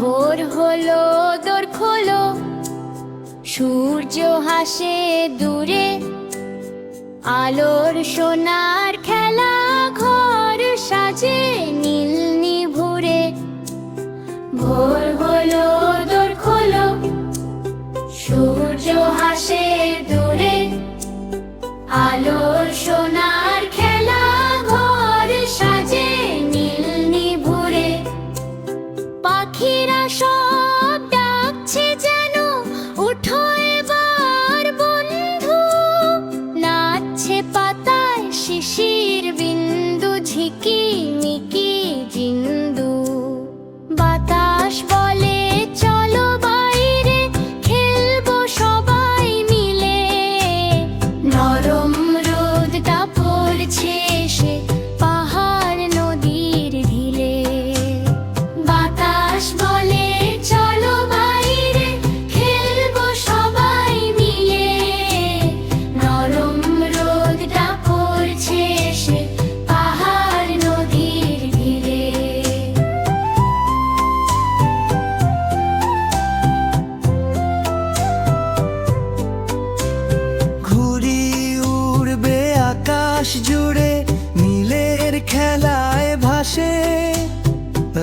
হলো দোর খোলো। সূর্য হাসে দূরে আলোর সোনার খেলা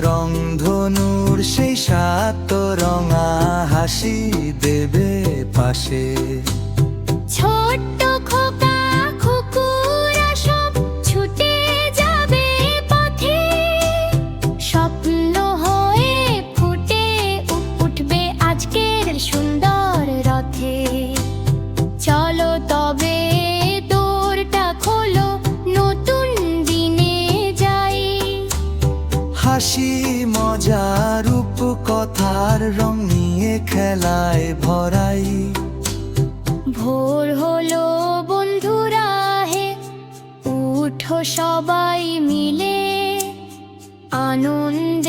রংধনুর সেই সাত রঙা হাসি দেবে পাশে। ছোট্ট খোকা ছুটে যাবে স্বপ্ন হয়ে ফুটে উঠবে আজকের সুন্দর রং নিয়ে খেলায় ভরাই। ভোর হলো বন্ধুরা হে উঠো সবাই মিলে। আনন্দ